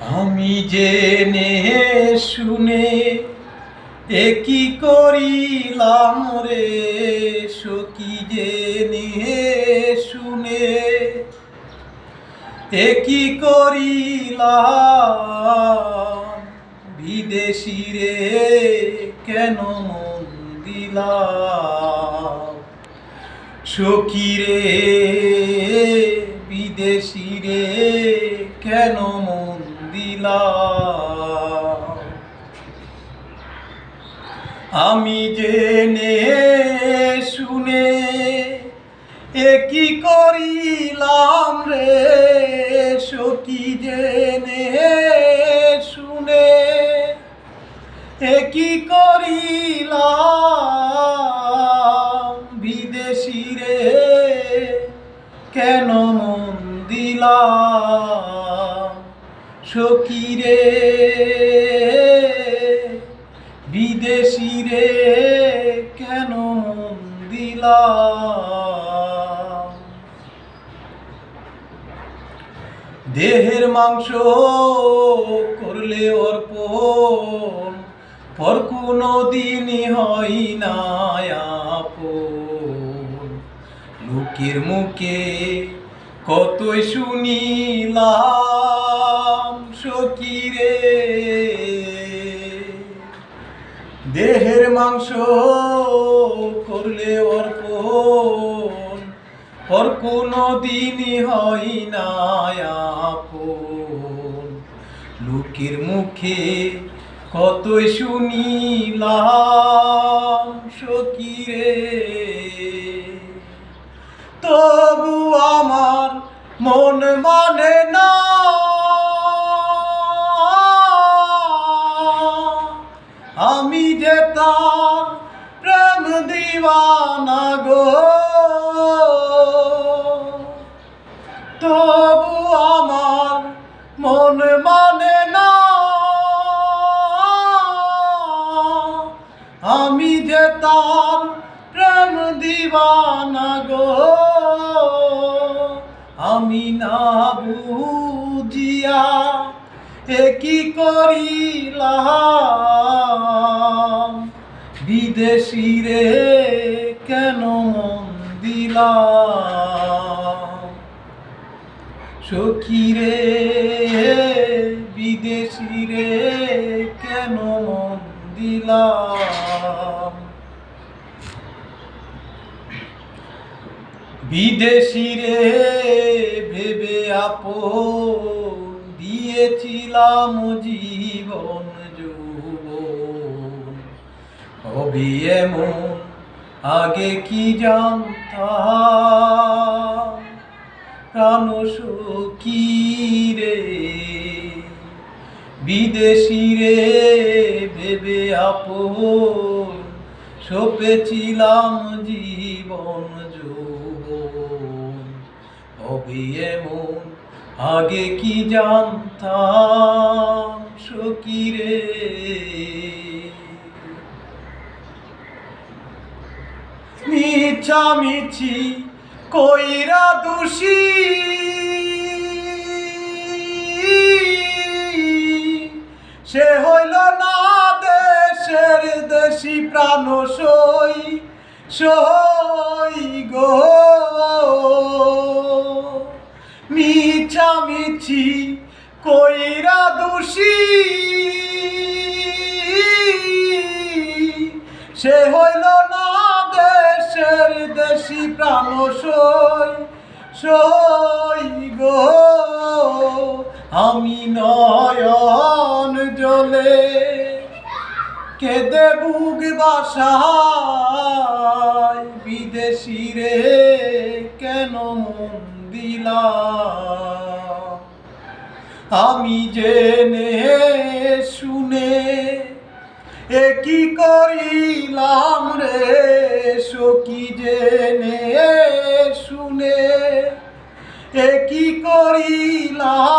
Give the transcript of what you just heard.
আমি জেনে শুনে একই করিলাম রে? সখী জেনে শুনে একই করিলাম? বিদেশি রে, কেন মন দিলাম? সখী রে, বিদেশি রে, কেন মন দিলাম আমি জেনে শুনে একই করিলাম রে? সখী জেনে শুনে একই করিলাম? বিদেশি রে, কেন মন দিলাম সখী রে, বিদেশি রে, কেন দিলাম দেহের মাংস করলে অর্পণ পর কোনো দিনই হয় না লোকের মুখে কতই শুনিলাম সকিরে দেহের মাংস করলে অর্পণ পর কোনো দিনই হয় না লোকের মুখে কতই শুনিলাম সকিরে তবু আমার মন মানে দিওয়ানা গো। তবু আমার মন মানে না। আমি যে তার প্রেম দিওয়ানা গো, আমি না বুঝিয়া একই করিলাম? বিদেশি রে, কেন মন দিলাম? রে, বিদেশি রে, কেন মন দিলাম? বিদেশি রে, ভেবে আপন দিয়েছিলাম জীবন। হবে এমন আগে কি জানতাম? প্রাণ সখী রে, বিদেশি রে, ভেবে আপন সপেছিলাম জীবন যৌবন। হবে এমন আগে কি জানতাম? সখী রে মিছামিছি কইরা দোষী। সে হইল না দেশের দেশি প্রাণ সই সই গো। মিছামিছি, কইরা দোষী। সে হইল না দেশের দেশি প্রাণ সই সই গো। আমি নয়ন জলে কেঁদে বুক বাসায়, বিদেশি রে কেন দিলা আমি জেনে শুনে একই করিলাম রে সখী জেনে শুনে? একই করিলাম